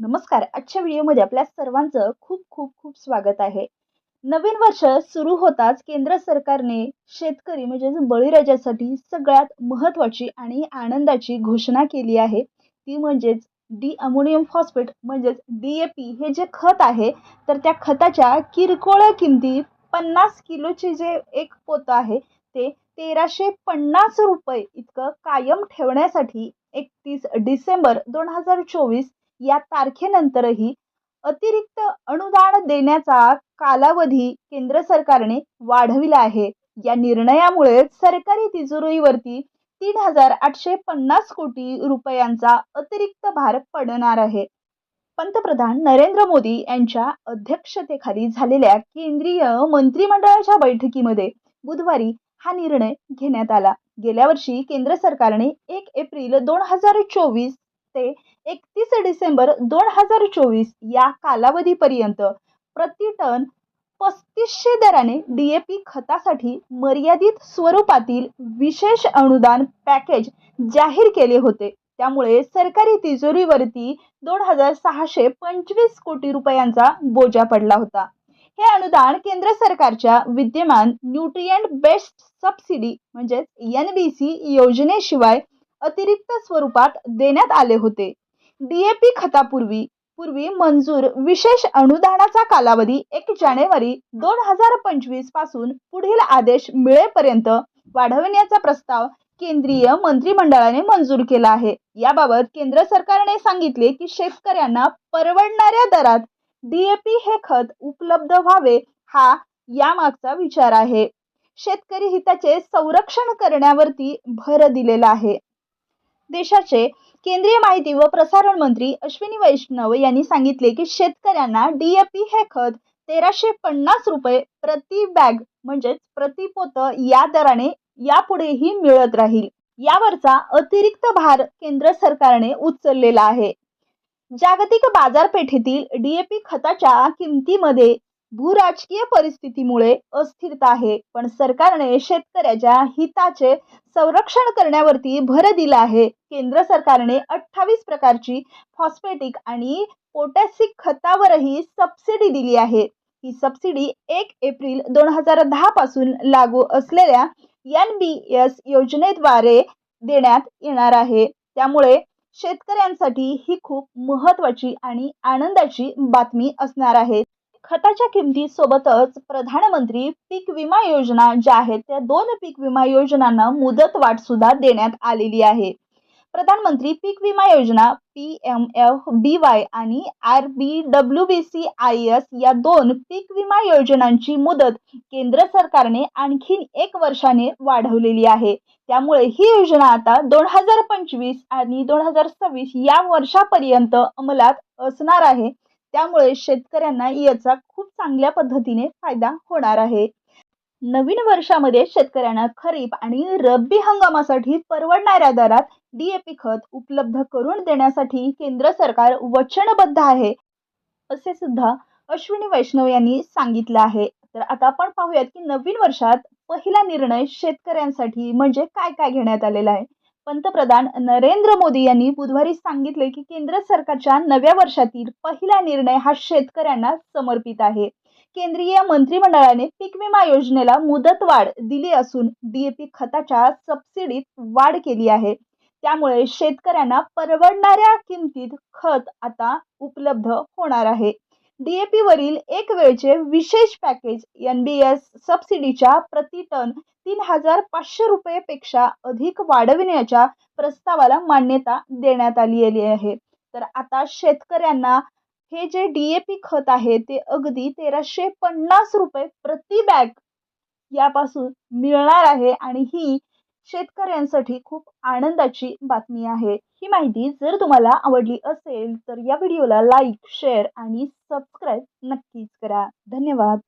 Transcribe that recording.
नमस्कार. आजच्या व्हिडिओमध्ये आपल्या सर्वांचं खूप खूप खूप स्वागत आहे. नवीन वर्ष सुरू होताच केंद्र सरकारने शेतकरी म्हणजेच बळीराजासाठी सगळ्यात महत्त्वाची आणि आनंदाची घोषणा केली आहे. ती म्हणजेच डी अमोनियम फॉस्फेट म्हणजेच डी ए पी हे जे खत आहे तर त्या खताच्या किरकोळ किमती पन्नास किलोचे जे एक पोतं आहे ते तेराशे पन्नास रुपये इतकं कायम ठेवण्यासाठी एकतीस डिसेंबर दोन हजार चोवीस या तारखेनंतरही अतिरिक्त अनुदान देण्याचा कालावधी केंद्र सरकारने वाढविला आहे. या निर्णयामुळे सरकारी तिजोरीवरती तीन हजार आठशे पन्नास कोटी रुपयांचा अतिरिक्त भार पडणार आहे. पंतप्रधान नरेंद्र मोदी यांच्या अध्यक्षतेखाली झालेल्या केंद्रीय मंत्रिमंडळाच्या बैठकीमध्ये बुधवारी हा निर्णय घेण्यात आला. गेल्या वर्षी केंद्र सरकारने एक एप्रिल दोन हजार चोवीस ते एकतीस डिसेंबर दोन हजार चोवीस या कालावधीपर्यंत प्रति टन पस्तीसशे दराने डी ए पी खतासाठी मर्यादित स्वरूपातील विशेष अनुदान पॅकेज जाहीर केले होते. त्यामुळे सरकारी तिजोरीवरती दोन हजार सहाशे पंचवीस कोटी रुपयांचा बोजा पडला होता. हे अनुदान केंद्र सरकारच्या विद्यमान न्यूट्रियंट बेस्ड सबसिडी म्हणजेच एन बी सी योजनेशिवाय अतिरिक्त स्वरूपात देण्यात आले होते. डीएपी खतापूर्वी पूर्वी मंजूर विशेष अनुदानाचा कालावधी एक जानेवारी दोन हजार पंचवीसपासून पुढील आदेश मिळेपर्यंत वाढवण्याचा प्रस्ताव केंद्रीय मंत्रिमंडळाने मंजूर केला आहे. याबाबत केंद्र सरकारने सांगितले की शेतकऱ्यांना परवडणाऱ्या दरात डीएपी हे खत उपलब्ध व्हावे हा यामागचा विचार आहे. शेतकरी हिताचे संरक्षण करण्यावरती भर दिलेला आहे. देशाचे केंद्रीय माहिती व प्रसारण मंत्री अश्विनी वैष्णव यांनी सांगितले की शेतकऱ्यांना डीएपी हे खत तेराशे पन्नास रुपये प्रति बॅग म्हणजेच प्रति पोत या दराने यापुढेही मिळत राहील. यावरचा अतिरिक्त भार केंद्र सरकारने उचललेला आहे. जागतिक बाजारपेठेतील डीएपी खताच्या किमतीमध्ये भूराजकीय परिस्थितीमुळे अस्थिरता आहे. पण सरकारने शेतकऱ्याच्या हिताचे संरक्षण करण्यावरती भर दिला आहे. केंद्र सरकारने अठ्ठावीस प्रकारची फॉस्फेटिक आणि पोटॅसिक खतावरही सबसिडी दिली आहे. ही सबसिडी एक एप्रिल दोन हजार दहा पासून लागू असलेल्या एन बी एस योजनेद्वारे देण्यात येणार आहे. त्यामुळे शेतकऱ्यांसाठी ही खूप महत्त्वाची आणि आनंदाची बातमी असणार आहे. खताच्या किमती सोबतच प्रधानमंत्री पीक विमा योजना ज्या आहेत त्या दोन पीक विमा योजनांना मुदत वाढ सुद्धा देण्यात आलेली आहे. प्रधानमंत्री पीक विमा योजना P M F B Y आणि R B W B C I S या दोन पीक विमा योजनांची मुदत केंद्र सरकारने आणखीन एक वर्षाने वाढवलेली आहे. त्यामुळे ही योजना आता दोन हजार पंचवीस आणि दोन हजार सव्वीस या वर्षापर्यंत अंमलात असणार आहे. त्यामुळे शेतकऱ्यांना याचा खूप चांगल्या पद्धतीने फायदा होणार आहे. नवीन वर्षामध्ये शेतकऱ्यांना खरीप आणि रब्बी हंगामासाठी परवडणाऱ्या दरात डीएपी खत उपलब्ध करून देण्यासाठी केंद्र सरकार वचनबद्ध आहे असे सुद्धा अश्विनी वैष्णव यांनी सांगितलं आहे. तर आता आपण पाहूयात की नवीन वर्षात पहिला निर्णय शेतकऱ्यांसाठी म्हणजे काय काय घेण्यात आलेला आहे. पंतप्रधान नरेंद्र मोदी यांनी बुधवारी सांगितले की केंद्र सरकारच्या नव्या वर्षातील पहिला निर्णय हा शेतकऱ्यांना समर्पित आहे. केंद्रीय मंत्रिमंडळाने पीक विमा योजनेला मुदतवाढ दिली असून डीएपी खताच्या सबसिडीत वाढ केली आहे. त्यामुळे शेतकऱ्यांना परवडणाऱ्या किमतीत खत आता उपलब्ध होणार आहे. डीएपी वरील एक वेळचे विशेष पॅकेज एन बी एस सबसिडीच्या प्रति टन तीन हजार पाचशे रुपयेपेक्षा अधिक वाढविण्याच्या प्रस्तावाला मान्यता देण्यात आलेली आहे. तर आता शेतकऱ्यांना हे जे डी ए पी खत आहे ते अगदी तेराशे पन्नास रुपये प्रति बॅग यापासून मिळणार आहे आणि ही शेतकऱ्यांसाठी खूप आनंदाची बातमी आहे. ही माहिती जर तुम्हाला आवडली असेल तर या व्हिडिओला लाईक शेअर आणि सबस्क्राईब नक्कीच करा. धन्यवाद.